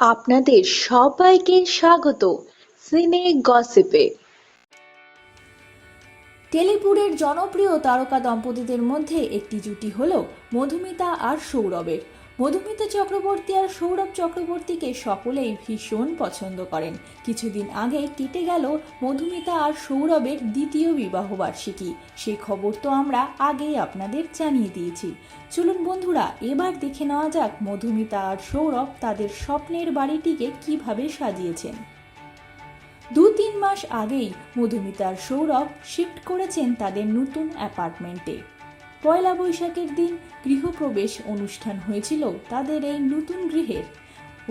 আপনাদের সবাইকে স্বাগত সিনে গসিপে। টেলিপুরের জনপ্রিয় তারকা দম্পতিদের মধ্যে একটি জুটি হল মধুমিতা আর সৌরভের। মধুমিতা চক্রবর্তী আর সৌরভ চক্রবর্তীকে সকলেই ভীষণ পছন্দ করেন। কিছুদিন আগে কেটে গেল মধুমিতা আর সৌরভের দ্বিতীয় বিবাহবার্ষিকী। সেই খবর তো আমরা আগেই আপনাদের জানিয়ে দিয়েছি। চলুন বন্ধুরা, এবার দেখে নেওয়া যাক মধুমিতা আর সৌরভ তাদের স্বপ্নের বাড়িটিকে কীভাবে সাজিয়েছেন। দু তিন মাস আগেই মধুমিতার সৌরভ শিফট করেছেন তাদের নতুন অ্যাপার্টমেন্টে। পয়লা বৈশাখের দিন গৃহপ্রবেশ অনুষ্ঠান হয়েছিল তাদের এই নতুন গৃহের।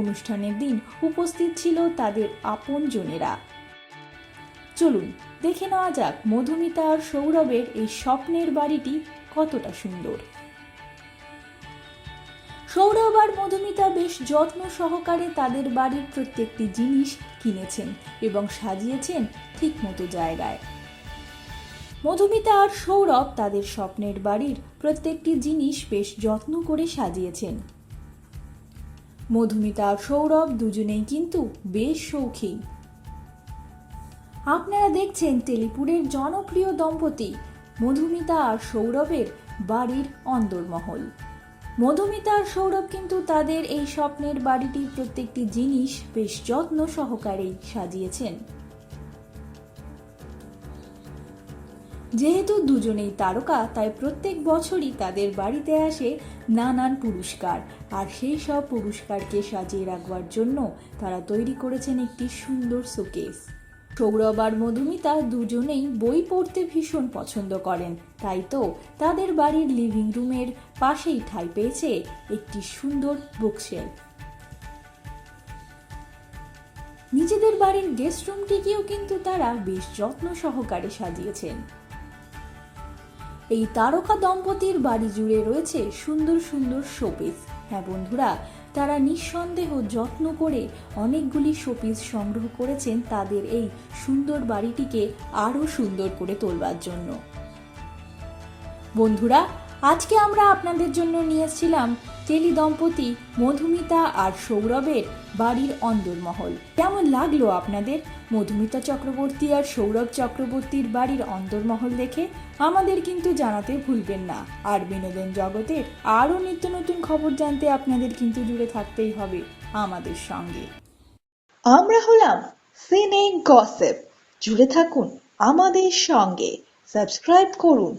অনুষ্ঠানের দিন উপস্থিত ছিল তাদের আপনজনেরা। চলুন, দেখে নেওয়া যাক মধুমিতা আর সৌরভের এই স্বপ্নের বাড়িটি কতটা সুন্দর। সৌরভ আর মধুমিতা বেশ যত্ন সহকারে তাদের বাড়ির প্রত্যেকটি জিনিস কিনেছেন এবং সাজিয়েছেন ঠিকমতো জায়গায়। মধুমিতা আর সৌরভ তাদের স্বপ্নের বাড়ির প্রত্যেকটি জিনিস বেশ যত্ন করে সাজিয়েছেন। মধুমিতা আর সৌরভ দুজনেই কিন্তু বেশ শৌখিন আপনারা দেখছেন টেলিপুরের জনপ্রিয় দম্পতি মধুমিতা আর সৌরভের বাড়ির অন্দরমহল। মধুমিতা আর সৌরভ কিন্তু তাদের এই স্বপ্নের বাড়িটির প্রত্যেকটি জিনিস বেশ যত্ন সহকারেই সাজিয়েছেন। যেহেতু দুজনেই তারকা, তাই প্রত্যেক বছরই তাদের বাড়িতে আসে নানান পুরস্কার। আর সেই সব পুরস্কারকে সাজিয়ে রাখবার জন্য তারা তৈরি করেছেন একটি সুন্দর শোকেস। সৌরভ আর মধুমিতা দুজনেই বই পড়তে ভীষণ পছন্দ করেন। তাই তো তাদের বাড়ির লিভিং রুমের পাশেই ঠাঁই পেয়েছে একটি সুন্দর বুকশেলফ। নিজেদের বাড়ির গেস্ট রুমটিকেও কিন্তু তারা বেশ যত্ন সহকারে সাজিয়েছেন। এই তারকা দম্পতির বাড়ি জুড়ে রয়েছে সুন্দর সুন্দর শোপিস। হ্যাঁ বন্ধুরা, তারা নিঃসন্দেহ যত্ন করে অনেকগুলি শোপিস সংগ্রহ করেছেন তাদের এই সুন্দর বাড়িটিকে আরও সুন্দর করে তোলবার জন্য। বন্ধুরা আজকে আমরা আপনাদের জন্য নিয়ে এসেছিলাম টেলি দম্পতি, মধুমিতা আর সৌরভের বাড়ির অন্দরমহল। কেমন লাগল আপনাদের মধুমিতা চক্রবর্তী আর সৌরভ চক্রবর্তীর বাড়ির অন্দরমহল দেখে? আমাদের কিন্তু জানাতে ভুলবেন না। আর বিনোদন জগতের আরও নিত্য নতুন খবর জানতে আপনাদের কিন্তু জুড়ে থাকতেই হবে আমাদের সঙ্গে। আমরা হলাম সিনে গসেপ জুড়ে থাকুন আমাদের সঙ্গে। সাবস্ক্রাইব করুন।